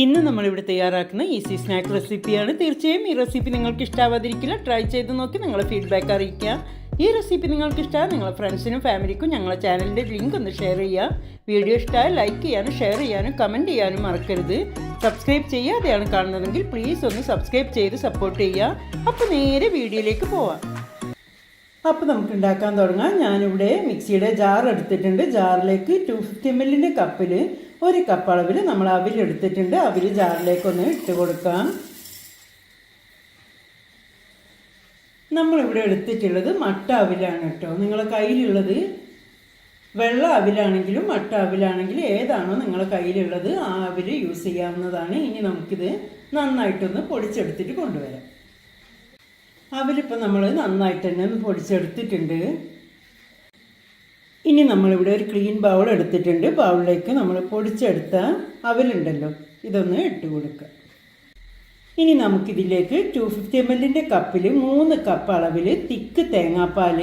ഇന്ന് നമ്മളിവിടെ തയ്യാറാക്കുന്ന ഈസി സ്നാക്ക് റെസിപ്പിയാണ് തീർച്ചയായും ഈ റെസിപ്പി നിങ്ങൾക്ക് ഇഷ്ടാവാതിരിക്കില്ല ട്രൈ ചെയ്ത് നോക്കി നിങ്ങളെ ഫീഡ്ബാക്ക് അറിയിക്കുക ഈ റെസിപ്പി നിങ്ങൾക്ക് ഇഷ്ടമാണ് നിങ്ങളെ ഫ്രണ്ട്സിനും ഫാമിലിക്കും ഞങ്ങളെ ചാനലിന്റെ ലിങ്ക് ഒന്ന് ഷെയർ ചെയ്യുക വീഡിയോ ഇഷ്ടമായ ലൈക്ക് ചെയ്യാനും ഷെയർ ചെയ്യാനും കമന്റ് ചെയ്യാനും മറക്കരുത്. സബ്സ്ക്രൈബ് ചെയ്യാതെയാണ് കാണുന്നതെങ്കിൽ പ്ലീസ് ഒന്ന് സബ്സ്ക്രൈബ് ചെയ്ത് സപ്പോർട്ട് ചെയ്യുക. അപ്പോൾ നേരെ വീഡിയോയിലേക്ക് പോവാം. അപ്പോൾ നമുക്ക് ഉണ്ടാക്കാൻ തുടങ്ങാം. ഞാനിവിടെ മിക്സിയുടെ ജാർ എടുത്തിട്ടുണ്ട്. ജാറിലേക്ക് ടു ഫിഫ്റ്റി എം എല്ലിന്റെ കപ്പിൽ ഒരു കപ്പ് അളവിൽ നമ്മൾ അവിൽ എടുത്തിട്ടുണ്ട്. അവിൽ ജാറിലേക്കൊന്ന് ഇട്ട് കൊടുക്കാം. നമ്മളിവിടെ എടുത്തിട്ടുള്ളത് മട്ട അവിലാണ് കേട്ടോ. നിങ്ങളെ കയ്യിലുള്ളത് വെള്ള അവിലാണെങ്കിലും മട്ട അവിലാണെങ്കിലും ഏതാണോ നിങ്ങളെ കയ്യിലുള്ളത് ആ അവിൽ യൂസ് ചെയ്യാവുന്നതാണ്. ഇനി നമുക്കിത് നന്നായിട്ടൊന്ന് പൊടിച്ചെടുത്തിട്ട് കൊണ്ടുവരാം. അവലിപ്പോൾ നമ്മൾ നന്നായിട്ട് തന്നെ ഒന്ന് പൊടിച്ചെടുത്തിട്ടുണ്ട്. ഇനി നമ്മളിവിടെ ഒരു ക്ലീൻ ബൗൾ എടുത്തിട്ടുണ്ട്. ബൗളിലേക്ക് നമ്മൾ പൊടിച്ചെടുത്ത അവലുണ്ടല്ലോ ഇതൊന്ന് ഇട്ട് കൊടുക്കുക. ഇനി നമുക്കിതിലേക്ക് ടു ഫിഫ്റ്റി എം എല്ലിന്റെ കപ്പിൽ മൂന്ന് കപ്പ് അളവിൽ തിക്ക് തേങ്ങാപ്പാൽ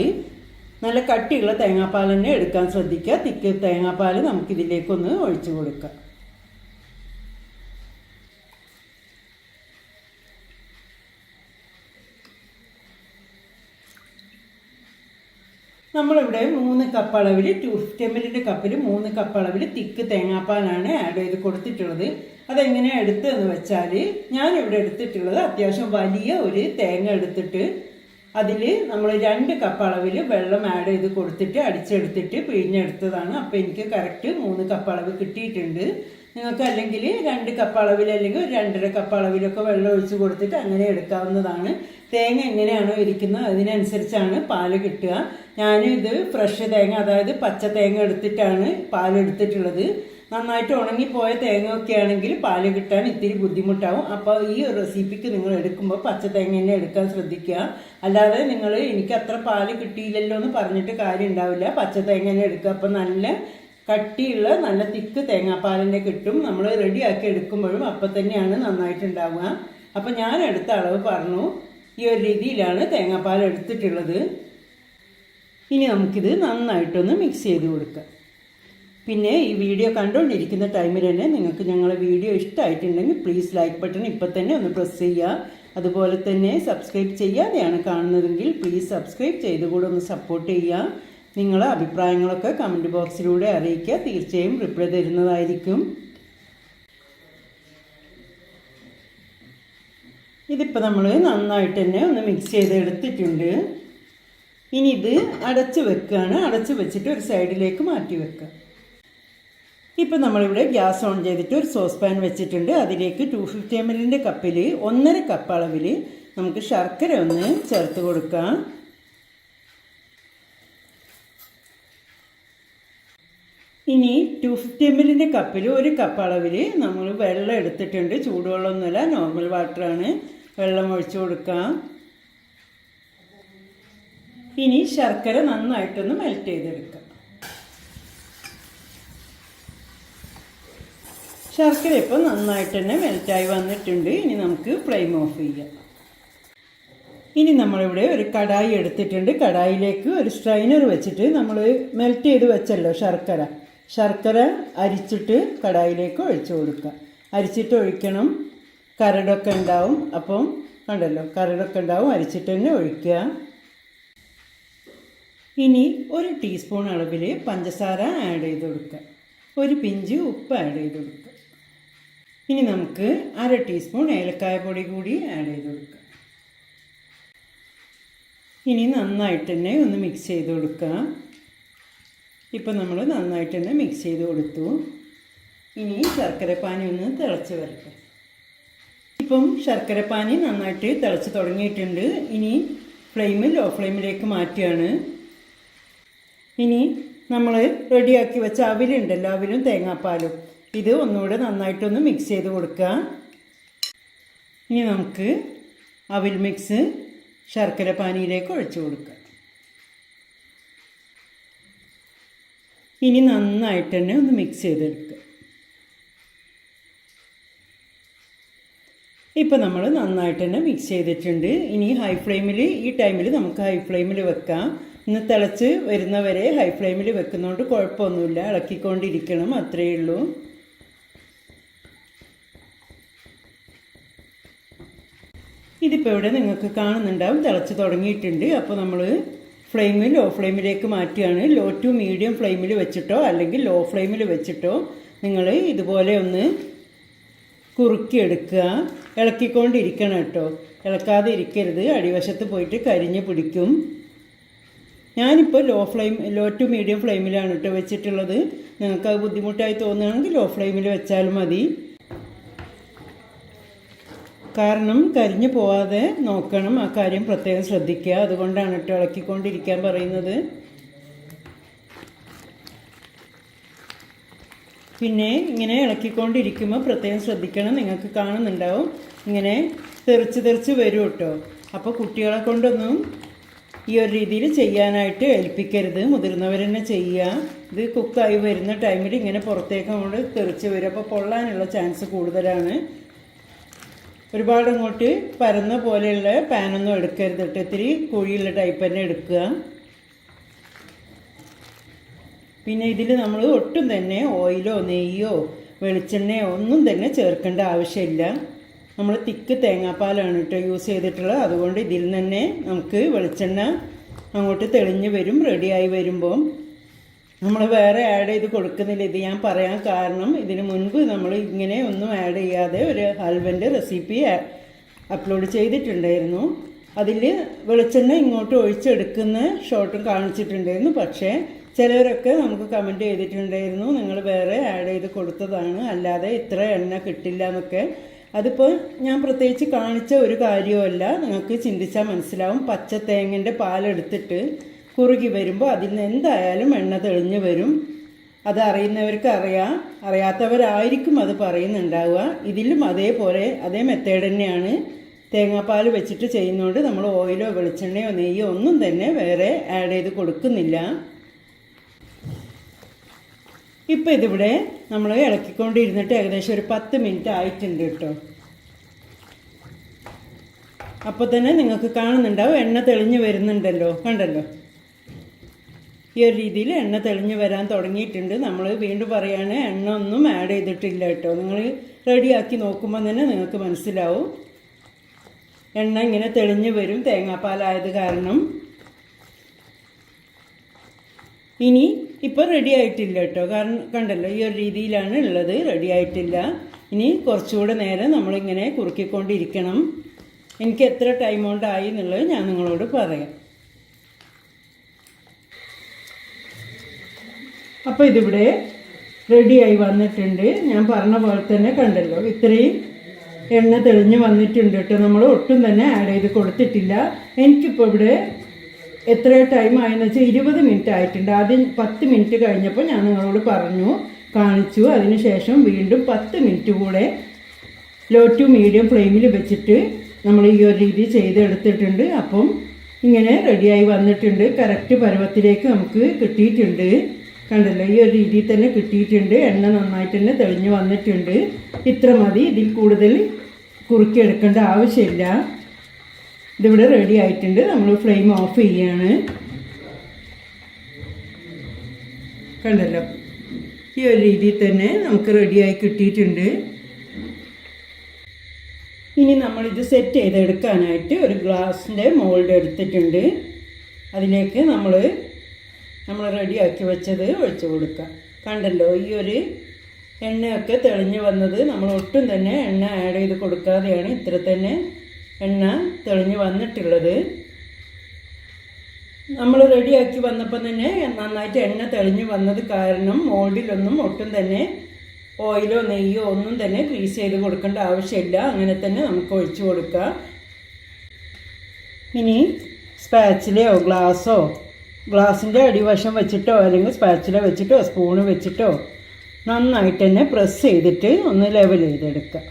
നല്ല കട്ടിയുള്ള തേങ്ങാപ്പാൽ തന്നെ എടുക്കാൻ ശ്രദ്ധിക്കുക. തിക്ക് തേങ്ങാപ്പാൽ നമുക്കിതിലേക്കൊന്ന് ഒഴിച്ചു കൊടുക്കാം നമ്മളിവിടെ മൂന്ന് കപ്പ് അളവിൽ ടു ഫിഫ്റ്റി എം എല്ലിന്റെ കപ്പിൽ മൂന്ന് കപ്പ് അളവിൽ തിക്ക് തേങ്ങാപ്പാലാണ് ആഡ് ചെയ്ത് കൊടുത്തിട്ടുള്ളത്. അതെങ്ങനെയാണ് എടുത്തതെന്ന് വെച്ചാൽ ഞാനിവിടെ എടുത്തിട്ടുള്ളത് അത്യാവശ്യം വലിയ ഒരു തേങ്ങ എടുത്തിട്ട് അതിൽ നമ്മൾ രണ്ട് കപ്പ് അളവിൽ വെള്ളം ആഡ് ചെയ്ത് കൊടുത്തിട്ട് അടിച്ചെടുത്തിട്ട് പിഴിഞ്ഞെടുത്തതാണ്. അപ്പോൾ എനിക്ക് കറക്റ്റ് മൂന്ന് കപ്പ് അളവ് കിട്ടിയിട്ടുണ്ട്. നിങ്ങൾക്ക് അല്ലെങ്കിൽ രണ്ട് കപ്പ് അളവിൽ അല്ലെങ്കിൽ ഒരു രണ്ടര കപ്പ് അളവിലൊക്കെ വെള്ളം ഒഴിച്ച് കൊടുത്തിട്ട് അങ്ങനെ എടുക്കാവുന്നതാണ്. തേങ്ങ എങ്ങനെയാണോ ഇരിക്കുന്നത് അതിനനുസരിച്ചാണ് പാൽ കിട്ടുക. ഞാനിത് ഫ്രഷ് തേങ്ങ അതായത് പച്ച തേങ്ങ എടുത്തിട്ടാണ് പാൽ എടുത്തിട്ടുള്ളത്. നന്നായിട്ട് ഉണങ്ങിപ്പോയ തേങ്ങയൊക്കെ ആണെങ്കിൽ പാൽ കിട്ടാൻ ഇത്തിരി ബുദ്ധിമുട്ടാവും. അപ്പോൾ ഈ റെസിപ്പിക്ക് നിങ്ങൾ എടുക്കുമ്പോൾ പച്ച തേങ്ങ തന്നെ എടുക്കാൻ ശ്രദ്ധിക്കുക. അല്ലാതെ നിങ്ങൾ എനിക്ക് അത്ര പാൽ കിട്ടിയില്ലല്ലോ എന്ന് പറഞ്ഞിട്ട് കാര്യം ഉണ്ടാവില്ല. പച്ച തേങ്ങ തന്നെ എടുക്കുക. അപ്പോൾ നല്ല കട്ടിയുള്ള നല്ല തിക്ക് തേങ്ങാപ്പാലിന്റെ കിട്ടും. നമ്മൾ റെഡിയാക്കി എടുക്കുമ്പോഴും അപ്പം തന്നെയാണ് നന്നായിട്ടുണ്ടാവുക അപ്പം ഞാൻ എടുത്ത അളവ് പറഞ്ഞു. ഈ ഒരു രീതിയിലാണ് തേങ്ങാപ്പാൽ എടുത്തിട്ടുള്ളത്. ഇനി നമുക്കിത് നന്നായിട്ടൊന്ന് മിക്സ് ചെയ്ത് കൊടുക്കാം. പിന്നെ ഈ വീഡിയോ കണ്ടുകൊണ്ടിരിക്കുന്ന ടൈമിൽ തന്നെ നിങ്ങൾക്ക് ഞങ്ങളുടെ വീഡിയോ ഇഷ്ടമായിട്ടുണ്ടെങ്കിൽ പ്ലീസ് ലൈക്ക് ബട്ടൺ ഇപ്പം തന്നെ ഒന്ന് പ്രസ് ചെയ്യുക. അതുപോലെ തന്നെ സബ്സ്ക്രൈബ് ചെയ്യാതെയാണ് കാണുന്നതെങ്കിൽ പ്ലീസ് സബ്സ്ക്രൈബ് ചെയ്ത് കൂടെ ഒന്ന് സപ്പോർട്ട് ചെയ്യുക. നിങ്ങളുടെ അഭിപ്രായങ്ങളൊക്കെ കമന്റ് ബോക്സിലൂടെ അറിയിക്കുക. തീർച്ചയായും റിപ്ലൈ തരുന്നതായിരിക്കും. ഇതിപ്പോൾ നമ്മൾ നന്നായിട്ട് തന്നെ ഒന്ന് മിക്സ് ചെയ്തെടുത്തിട്ടുണ്ട്. ഇനി ഇത് അടച്ച് വെക്കുകയാണ്. അടച്ച് വെച്ചിട്ട് ഒരു സൈഡിലേക്ക് മാറ്റി വെക്കുക. ഇപ്പം നമ്മളിവിടെ ഗ്യാസ് ഓൺ ചെയ്തിട്ട് ഒരു സോസ് പാൻ വെച്ചിട്ടുണ്ട്. അതിലേക്ക് ടു ഫിഫ്റ്റി എം എല്ലിന്റെ കപ്പിൽ ഒന്നര കപ്പ് അളവിൽ നമുക്ക് ശർക്കര ഒന്ന് ചേർത്ത് കൊടുക്കാം. ഇനി ടു ഫിഫ്റ്റി എം എല്ലിന്റെ കപ്പിൽ ഒരു കപ്പ് അളവിൽ നമ്മൾ വെള്ളം എടുത്തിട്ടുണ്ട്. ചൂടുവെള്ളമൊന്നുമില്ല നോർമൽ വാട്ടറാണ് വെള്ളം ഒഴിച്ചു കൊടുക്കാം. ഇനി ശർക്കര നന്നായിട്ടൊന്ന് മെൽറ്റ് ചെയ്തെടുക്കാം. ശർക്കര ഇപ്പോൾ നന്നായിട്ട് തന്നെ മെൽറ്റായി വന്നിട്ടുണ്ട്. ഇനി നമുക്ക് ഫ്ലെയിം ഓഫ് ചെയ്യാം. ഇനി നമ്മളിവിടെ ഒരു കടായി എടുത്തിട്ടുണ്ട്. കടായിലേക്ക് ഒരു സ്ട്രൈനർ വെച്ചിട്ട് നമ്മൾ മെൽറ്റ് ചെയ്ത് വെച്ചല്ലോ ശർക്കര. ശർക്കര അരിച്ചിട്ട് കടായിലേക്ക് ഒഴിച്ചു കൊടുക്കുക. അരിച്ചിട്ട് ഒഴിക്കണം. കരടൊക്കെ ഉണ്ടാവും. അപ്പം കണ്ടല്ലോ കരടൊക്കെ ഉണ്ടാവും. അരിച്ചിട്ട് തന്നെ ഒഴിക്കുക. ഇനി ഒരു ടീസ്പൂൺ അളവിൽ പഞ്ചസാര ആഡ് ചെയ്ത് കൊടുക്കുക. ഒരു പിഞ്ച് ഉപ്പ് ആഡ് ചെയ്ത് കൊടുക്കുക. ഇനി നമുക്ക് അര ടീസ്പൂൺ ഏലക്കായ പൊടി കൂടി ആഡ് ചെയ്ത് കൊടുക്കാം. ഇനി നന്നായിട്ട് തന്നെ ഒന്ന് മിക്സ് ചെയ്ത് കൊടുക്കുക ഇപ്പം നമ്മൾ നന്നായിട്ട് തന്നെ മിക്സ് ചെയ്ത് കൊടുത്തു. ഇനി ശർക്കരപ്പാനി ഒന്ന് തിളച്ച് വരട്ടെ. ഇപ്പം ശർക്കരപ്പാനി നന്നായിട്ട് തിളച്ച് തുടങ്ങിയിട്ടുണ്ട്. ഇനി ഫ്ലെയിം ലോ ഫ്ലെയിമിലേക്ക് മാറ്റുകയാണ്. ഇനി നമ്മൾ റെഡിയാക്കി വെച്ച അവിലുണ്ടല്ലോ അവിലും തേങ്ങാപ്പാലും. ഇത് ഒന്നുകൂടെ നന്നായിട്ടൊന്ന് മിക്സ് ചെയ്ത് കൊടുക്കുക ഇനി നമുക്ക് അവിൽ മിക്സ് ശർക്കര പാനിയിലേക്ക് ഒഴിച്ച് കൊടുക്കുക ഇനി നന്നായിട്ട് തന്നെ ഒന്ന് മിക്സ് ചെയ്തെടുക്കുക ഇപ്പോൾ നമ്മൾ നന്നായിട്ട് തന്നെ മിക്സ് ചെയ്തിട്ടുണ്ട്. ഇനി ഹൈ ഫ്ലെയിമിൽ ഈ ടൈമിൽ നമുക്ക് ഹൈ ഫ്ലെയിമിൽ വെക്കാം. ഇന്ന് തിളച്ച് വരുന്നവരെ ഹൈ ഫ്ലെയിമിൽ വെക്കുന്നതുകൊണ്ട് കുഴപ്പമൊന്നുമില്ല. ഇളക്കിക്കൊണ്ടിരിക്കണം അത്രയേ ഉള്ളൂ. ഇതിപ്പോൾ ഇവിടെ നിങ്ങൾക്ക് കാണുന്നുണ്ടാവും. തിളച്ച് തുടങ്ങിയിട്ടുണ്ട്. അപ്പോൾ നമ്മൾ ഫ്ലെയിമിൽ ലോ ഫ്ലെയിമിലേക്ക് മാറ്റുകയാണ് ലോ ടു മീഡിയം ഫ്ലെയിമിൽ വെച്ചിട്ടോ അല്ലെങ്കിൽ ലോ ഫ്ലെയിമിൽ വെച്ചിട്ടോ നിങ്ങൾ ഇതുപോലെ ഒന്ന് കുറുക്കിയെടുക്കുക. ഇളക്കിക്കൊണ്ടിരിക്കണം കേട്ടോ. ഇളക്കാതെ ഇരിക്കരുത്. അടിവശത്ത് പോയിട്ട് കരിഞ്ഞ് പിടിക്കും. ഞാനിപ്പോൾ low flame low to medium ഫ്ലെയിമിലാണ് കേട്ടോ വെച്ചിട്ടുള്ളത്. നിങ്ങൾക്ക് അത് ബുദ്ധിമുട്ടായി തോന്നുകയാണെങ്കിൽ ലോ ഫ്ലെയിമിൽ വെച്ചാലും മതി. കാരണം കരിഞ്ഞു പോവാതെ നോക്കണം. ആ കാര്യം പ്രത്യേകം ശ്രദ്ധിക്കുക. അതുകൊണ്ടാണ് കേട്ടോ ഇളക്കിക്കൊണ്ടിരിക്കാൻ പറയുന്നത്. പിന്നെ ഇങ്ങനെ ഇളക്കിക്കൊണ്ടിരിക്കുമ്പോൾ പ്രത്യേകം ശ്രദ്ധിക്കണം. നിങ്ങൾക്ക് കാണുന്നുണ്ടാവും. ഇങ്ങനെ തെറിച്ച് തെറിച്ച് വരും കേട്ടോ. അപ്പോൾ കുട്ടികളെ കൊണ്ടൊന്നും ഈ ഒരു രീതിയിൽ ചെയ്യാനായിട്ട് ഏൽപ്പിക്കരുത്. മുതിർന്നവർ തന്നെ ചെയ്യുക. ഇത് കുക്കായി വരുന്ന ടൈമിൽ ഇങ്ങനെ പുറത്തേക്ക് അങ്ങോട്ട് തെറിച്ച് വരും. അപ്പോൾ പൊള്ളാനുള്ള ചാൻസ് കൂടുതലാണ്. ഒരുപാട് അങ്ങോട്ട് പരന്ന പോലെയുള്ള പാനൊന്നും എടുക്കരുത് കേട്ടോ. ഇത്തിരി കുഴിയുള്ള ടൈപ്പ് തന്നെ എടുക്കുക. പിന്നെ ഇതിൽ നമ്മൾ ഒട്ടും തന്നെ ഓയിലോ നെയ്യോ വെളിച്ചെണ്ണയോ ഒന്നും തന്നെ ചേർക്കേണ്ട ആവശ്യമില്ല. നമ്മൾ തിക്ക് തേങ്ങാപ്പാലാണ് കേട്ടോ യൂസ് ചെയ്തിട്ടുള്ളത്. അതുകൊണ്ട് ഇതിൽ തന്നെ നമുക്ക് വെളിച്ചെണ്ണ അങ്ങോട്ട് തെളിഞ്ഞ് വരും റെഡിയായി വരുമ്പോൾ നമ്മൾ വേറെ ആഡ് ചെയ്ത് കൊടുക്കുന്നില്ല. ഇത് ഞാൻ പറയാൻ കാരണം ഇതിനു മുൻപ് നമ്മൾ ഇങ്ങനെ ഒന്നും ആഡ് ചെയ്യാതെ ഒരു ഹൽവന്റെ റെസിപ്പി അപ്ലോഡ് ചെയ്തിട്ടുണ്ടായിരുന്നു. അതിൽ വെളിച്ചെണ്ണ ഇങ്ങോട്ട് ഒഴിച്ചെടുക്കുന്ന ഷോട്ടും കാണിച്ചിട്ടുണ്ടായിരുന്നു. പക്ഷേ ചിലവരൊക്കെ നമുക്ക് കമന്റ് ചെയ്തിട്ടുണ്ടായിരുന്നു നിങ്ങൾ വേറെ ആഡ് ചെയ്ത് കൊടുത്തതാണ്. അല്ലാതെ ഇത്ര എണ്ണ കിട്ടില്ല എന്നൊക്കെ. അതിപ്പോൾ ഞാൻ പ്രത്യേകിച്ച് കാണിച്ച ഒരു കാര്യമല്ല നിങ്ങൾക്ക് ചിന്തിച്ചാൽ മനസ്സിലാവും. പച്ച തേങ്ങന്റെ പാലെടുത്തിട്ട് കുറുകി വരുമ്പോൾ അതിൽ നിന്ന് എന്തായാലും എണ്ണ തെളിഞ്ഞു വരും. അത് അറിയുന്നവർക്ക് അറിയാം. അറിയാത്തവരായിരിക്കും അത് പറയുന്നുണ്ടാവുക. ഇതിലും അതേപോലെ അതേ മെത്തേഡ് തന്നെയാണ്. തേങ്ങാപ്പാൽ വെച്ചിട്ട് ചെയ്യുന്നതുകൊണ്ട് നമ്മൾ ഓയിലോ വെളിച്ചെണ്ണയോ നെയ്യോ ഒന്നും തന്നെ വേറെ ആഡ് ചെയ്ത് കൊടുക്കുന്നില്ല. ഇപ്പം ഇതിവിടെ നമ്മൾ ഇളക്കിക്കൊണ്ടിരുന്നിട്ട് ഏകദേശം ഒരു പത്ത് മിനിറ്റ് ആയിട്ടുണ്ട് കേട്ടോ. അപ്പോൾ തന്നെ നിങ്ങൾക്ക് കാണുന്നുണ്ടാവും എണ്ണ തെളിഞ്ഞ് വരുന്നുണ്ടല്ലോ. കണ്ടല്ലോ? ഈ ഒരു രീതിയിൽ എണ്ണ തെളിഞ്ഞു വരാൻ തുടങ്ങിയിട്ടുണ്ട്. നമ്മൾ വീണ്ടും പറയാണ് എണ്ണ ഒന്നും ആഡ് ചെയ്തിട്ടില്ല കേട്ടോ. നിങ്ങൾ റെഡിയാക്കി നോക്കുമ്പോൾ തന്നെ നിങ്ങൾക്ക് മനസ്സിലാവും. എണ്ണ ഇങ്ങനെ തെളിഞ്ഞു വരും തേങ്ങാപ്പാലായത് കാരണം. ഇനി ഇപ്പോൾ റെഡി ആയിട്ടില്ല കേട്ടോ. കാരണം കണ്ടല്ലോ ഈ ഒരു രീതിയിലാണ് ഉള്ളത്. റെഡി ആയിട്ടില്ല. ഇനി കുറച്ചുകൂടെ നേരം നമ്മളിങ്ങനെ കുറുക്കിക്കൊണ്ടിരിക്കണം. എനിക്ക് എത്ര ടൈം കൊണ്ടായി എന്നുള്ളത് ഞാൻ നിങ്ങളോട് പറയാം. അപ്പോൾ ഇതിവിടെ റെഡിയായി വന്നിട്ടുണ്ട്. ഞാൻ പറഞ്ഞ പോലെ തന്നെ കണ്ടല്ലോ. ഇത്രയും എണ്ണ തെളിഞ്ഞ് വന്നിട്ടുണ്ട് കേട്ടോ. നമ്മൾ ഒട്ടും തന്നെ ആഡ് ചെയ്ത് കൊടുത്തിട്ടില്ല. എനിക്കിപ്പോൾ ഇവിടെ എത്ര ടൈം ആയെന്ന് വെച്ചാൽ ഇരുപത് മിനിറ്റ് ആയിട്ടുണ്ട്. ആദ്യം പത്ത് മിനിറ്റ് കഴിഞ്ഞപ്പോൾ ഞാൻ നിങ്ങളോട് പറഞ്ഞു കാണിച്ചു. അതിനുശേഷം വീണ്ടും പത്ത് മിനിറ്റ് കൂടെ ലോ ടു മീഡിയം ഫ്ലെയിമിൽ വെച്ചിട്ട് നമ്മൾ ഈ ഒരു രീതി ചെയ്തെടുത്തിട്ടുണ്ട്. അപ്പം ഇങ്ങനെ റെഡിയായി വന്നിട്ടുണ്ട്. കറക്റ്റ് പരുവത്തിലേക്ക് നമുക്ക് കിട്ടിയിട്ടുണ്ട്. കണ്ടല്ലോ ഈ ഒരു രീതിയിൽ തന്നെ കിട്ടിയിട്ടുണ്ട്. എണ്ണ നന്നായിട്ട് തന്നെ തെളിഞ്ഞ് വന്നിട്ടുണ്ട്. ഇത്ര മതി ഇതിൽ കൂടുതൽ കുറുക്കിയെടുക്കേണ്ട ആവശ്യമില്ല. ഇതിവിടെ റെഡി ആയിട്ടുണ്ട്. നമ്മൾ ഫ്ലെയിം ഓഫ് ചെയ്യാണ്. കണ്ടല്ലോ ഈ ഒരു രീതിയിൽ തന്നെ നമുക്ക് റെഡിയായി കിട്ടിയിട്ടുണ്ട്. ഇനി നമ്മളിത് സെറ്റ് ചെയ്തെടുക്കാനായിട്ട് ഒരു ഗ്ലാസിന്റെ മോൾഡ് എടുത്തിട്ടുണ്ട്. അതിലേക്ക് നമ്മൾ നമ്മൾ റെഡിയാക്കി വെച്ചത് ഒഴിച്ചു കൊടുക്കുക. കണ്ടല്ലോ ഈ ഒരു എണ്ണയൊക്കെ തെളിഞ്ഞ് വന്നത് നമ്മൾ ഒട്ടും തന്നെ എണ്ണ ആഡ് ചെയ്ത് കൊടുക്കാതെയാണ് ഇത്ര തന്നെ എണ്ണ തെളിഞ്ഞ് വന്നിട്ടുള്ളത്. നമ്മൾ റെഡിയാക്കി വന്നപ്പോൾ തന്നെ നന്നായിട്ട് എണ്ണ തെളിഞ്ഞ് വന്നത് കാരണം മോൾഡിലൊന്നും ഒട്ടും തന്നെ ഓയിലോ നെയ്യോ ഒന്നും തന്നെ ഗ്രീസ് ചെയ്ത് കൊടുക്കേണ്ട ആവശ്യമില്ല. അങ്ങനെ തന്നെ നമുക്ക് ഒഴിച്ചു കൊടുക്കാം. ഇനി സ്പാച്ചിലയോ ഗ്ലാസ്സോ ഗ്ലാസിന്റെ അടിവശം വെച്ചിട്ടോ അല്ലെങ്കിൽ സ്പാച്ചില വെച്ചിട്ടോ സ്പൂണ് വെച്ചിട്ടോ നന്നായിട്ട് തന്നെ പ്രസ് ചെയ്തിട്ട് ഒന്ന് ലെവൽ ചെയ്തെടുക്കുക.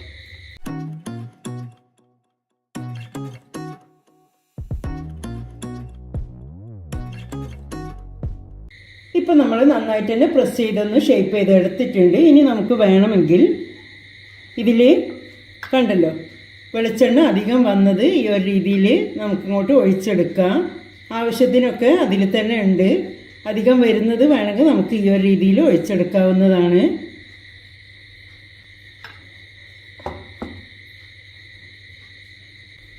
ഇപ്പം നമ്മൾ നന്നായിട്ട് തന്നെ പ്രസ് ചെയ്തൊന്ന് ഷേപ്പ് ചെയ്ത് എടുത്തിട്ടുണ്ട് ഇനി നമുക്ക് വേണമെങ്കിൽ ഇതിൽ കണ്ടല്ലോ വെളിച്ചെണ്ണ അധികം വന്നത് ഈ ഒരു രീതിയിൽ നമുക്കിങ്ങോട്ട് ഒഴിച്ചെടുക്കാം. ആവശ്യത്തിനൊക്കെ അതിൽ തന്നെ ഉണ്ട്. അധികം വരുന്നത് വേണമെങ്കിൽ നമുക്ക് ഈ ഒരു രീതിയിൽ ഒഴിച്ചെടുക്കാവുന്നതാണ്.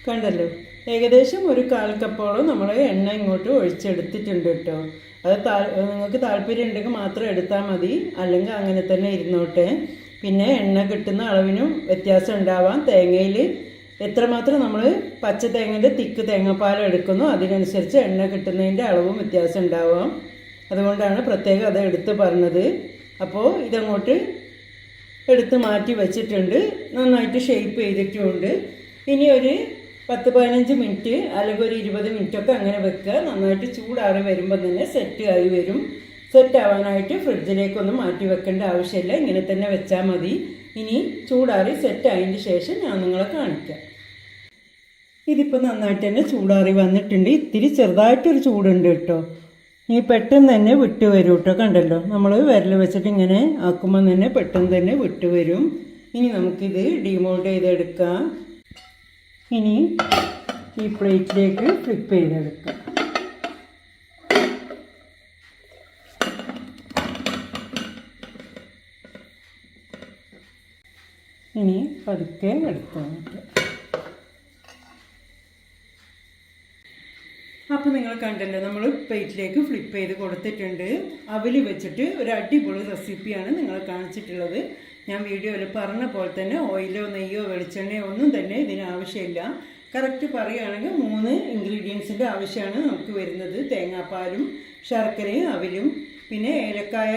കണ്ടല്ലോ? ഏകദേശം ഒരു കാൽ കപ്പോളം നമ്മൾ എണ്ണ ഇങ്ങോട്ട് ഒഴിച്ചെടുത്തിട്ടുണ്ട് കേട്ടോ. അത് താ നിങ്ങൾക്ക് താല്പര്യം ഉണ്ടെങ്കിൽ മാത്രം എടുത്താൽ മതി. അല്ലെങ്കിൽ അങ്ങനെ തന്നെ ഇരുന്നോട്ടെ. പിന്നെ എണ്ണ കിട്ടുന്ന അളവിനും വ്യത്യാസം ഉണ്ടാവാം. തേങ്ങയിൽ എത്രമാത്രം നമ്മൾ പച്ച തേങ്ങന്റെ തിക്ക് തേങ്ങാപ്പാൽ എടുക്കുന്നു അതിനനുസരിച്ച് എണ്ണ കിട്ടുന്നതിന്റെ അളവും വ്യത്യാസം ഉണ്ടാവാം. അതുകൊണ്ടാണ് പ്രത്യേകം അത് എടുത്ത് പറഞ്ഞത്. അപ്പോൾ ഇതങ്ങോട്ട് എടുത്ത് മാറ്റി വെച്ചിട്ടുണ്ട്. നന്നായിട്ട് ഷേപ്പ് ചെയ്തിട്ടുമുണ്ട് ഇനി ഒരു പത്ത് പതിനഞ്ച് മിനിറ്റ് അല്ലെങ്കിൽ ഒരു ഇരുപത് മിനിറ്റൊക്കെ അങ്ങനെ വെക്കുക. നന്നായിട്ട് ചൂടാറി വരുമ്പോൾ തന്നെ സെറ്റ് ആയി വരും. സെറ്റ് ആവാനായിട്ട് ഫ്രിഡ്ജിലേക്കൊന്നും മാറ്റി വെക്കേണ്ട ആവശ്യമില്ല. ഇങ്ങനെ തന്നെ വെച്ചാൽ മതി. ഇനി ചൂടാറി സെറ്റ് ആയതിന് ശേഷം ഞാൻ നിങ്ങളെ കാണിക്കാം. ഇതിപ്പോൾ നന്നായിട്ട് തന്നെ ചൂടാറി വന്നിട്ടുണ്ട്. ഇത്തിരി ചെറുതായിട്ടൊരു ചൂടുണ്ട് കേട്ടോ. ഇനി പെട്ടെന്ന് തന്നെ വിട്ട് വരും കേട്ടോ. കണ്ടല്ലോ നമ്മൾ വിരൽ വെച്ചിട്ട് ഇങ്ങനെ ആക്കുമ്പോൾ തന്നെ പെട്ടെന്ന് തന്നെ വിട്ട് വരും. ഇനി നമുക്കിത് ഡിമോൾഡ് ചെയ്തെടുക്കാം. ഇനി ഈ പ്ലേറ്റിലേക്ക് ഫ്ലിപ്പ് ചെയ്തെടുക്കാം. ഇനി പതുക്കെ എടുത്തു അപ്പോൾ നിങ്ങൾ കണ്ടല്ലോ നമ്മൾ പ്ലേറ്റിലേക്ക് ഫ്ലിപ്പ് ചെയ്ത് കൊടുത്തിട്ടുണ്ട്. അവൽ വെച്ചിട്ട് ഒരു അടിപൊളി റെസിപ്പിയാണ് നിങ്ങൾ കാണിച്ചിട്ടുള്ളത്. ഞാൻ വീഡിയോയിൽ പറഞ്ഞ പോലെ തന്നെ ഓയിലോ നെയ്യോ വെളിച്ചെണ്ണയോ ഒന്നും തന്നെ ഇതിന് ആവശ്യമില്ല. കറക്റ്റ് പറയുകയാണെങ്കിൽ മൂന്ന് ഇൻഗ്രീഡിയൻസിന്റെ ആവശ്യമാണ് നമുക്ക് വരുന്നത്. തേങ്ങാപ്പാലും ശർക്കരയും അവിലും പിന്നെ ഏലക്കായ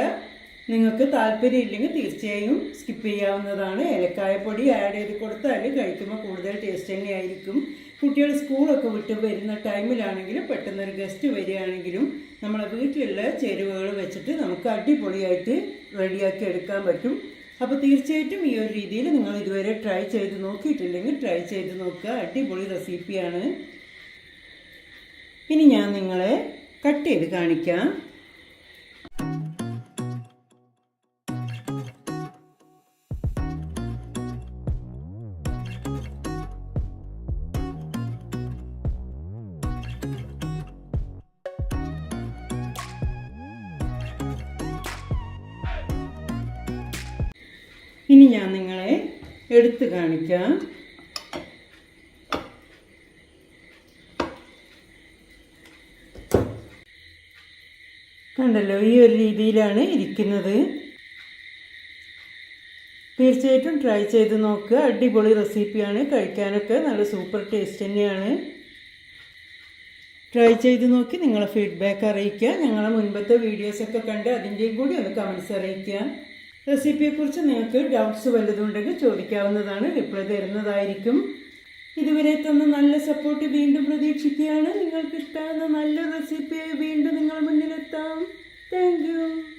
നിങ്ങൾക്ക് താല്പര്യം ഇല്ലെങ്കിൽ തീർച്ചയായും സ്കിപ്പ് ചെയ്യാവുന്നതാണ്. ഏലക്കായ പൊടി ആഡ് ചെയ്ത് കൊടുത്താൽ കഴിക്കുമ്പോൾ കൂടുതൽ ടേസ്റ്റ് തന്നെയായിരിക്കും. കുട്ടികൾ സ്കൂളൊക്കെ വിട്ട് വരുന്ന ടൈമിലാണെങ്കിലും പെട്ടെന്നൊരു ഗസ്റ്റ് വരികയാണെങ്കിലും നമ്മളെ വീട്ടിലുള്ള ചേരുവകൾ വെച്ചിട്ട് നമുക്ക് അടിപൊളിയായിട്ട് റെഡിയാക്കി എടുക്കാൻ പറ്റും. അപ്പോൾ തീർച്ചയായിട്ടും ഈ ഒരു രീതിയിൽ നിങ്ങൾ ഇതുവരെ ട്രൈ ചെയ്ത് നോക്കിയിട്ടില്ലെങ്കിൽ ട്രൈ ചെയ്ത് നോക്കുക. അടിപൊളി റെസിപ്പിയാണ് ഇനി ഞാൻ നിങ്ങളെ കട്ട് ചെയ്ത് കാണിക്കാം. ഇനി ഞാൻ നിങ്ങളെ എടുത്തു കാണിക്കാം. കണ്ടല്ലോ ഈ ഒരു രീതിയിലാണ് ഇരിക്കുന്നത്. തീർച്ചയായിട്ടും ട്രൈ ചെയ്ത് നോക്കുക അടിപൊളി റെസിപ്പിയാണ് കഴിക്കാനൊക്കെ നല്ല സൂപ്പർ ടേസ്റ്റ് തന്നെയാണ്. ട്രൈ ചെയ്ത് നോക്കി നിങ്ങളെ ഫീഡ്ബാക്ക് അറിയിക്കുക. ഞങ്ങളെ മുൻപത്തെ വീഡിയോസൊക്കെ കണ്ട് അതിന്റെയും കൂടി ഒന്ന് കമൻസ് അറിയിക്കുക. റെസിപ്പിയെക്കുറിച്ച് നിങ്ങൾക്ക് ഡൗട്ട്സ് വല്ലതുണ്ടെങ്കിൽ ചോദിക്കാവുന്നതാണ്. റിപ്ലൈ തരുന്നതായിരിക്കും. ഇതുവരെ തന്ന നല്ല സപ്പോർട്ട് വീണ്ടും പ്രതീക്ഷിക്കുകയാണ്. നിങ്ങൾക്ക് ഇഷ്ടമാകുന്ന നല്ലൊരു റെസിപ്പി വീണ്ടും നിങ്ങളുടെ മുന്നിലെത്താം. താങ്ക്